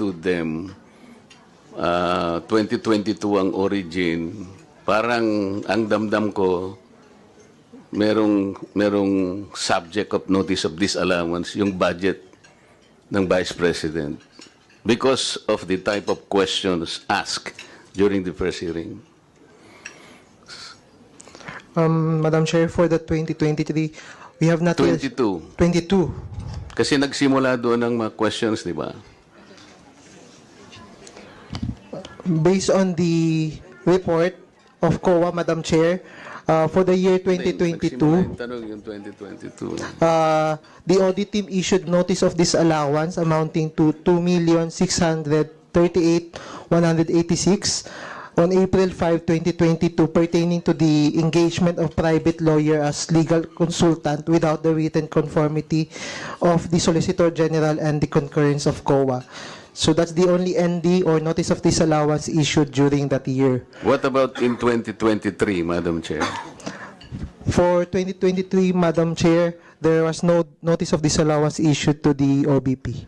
to them, uh, 2022 ang origin, parang ang damdam ko, merong, merong subject of notice of disallowance, yung budget ng Vice President because of the type of questions asked during the first hearing. Um, Madam Chair, for the 2023, we have not yet... 22. 22. Kasi nagsimula doon ng mga questions, di ba? Based on the report of COA, Madam Chair, uh, for the year 2022, tanong yung 2022. uh, the audit team issued notice of disallowance amounting to 2,638,186 on April 5, 2022 pertaining to the engagement of private lawyer as legal consultant without the written conformity of the Solicitor General and the concurrence of COA. So that's the only ND or notice of disallowance issued during that year. What about in 2023, Madam Chair? For 2023, Madam Chair, there was no notice of disallowance issued to the OBP.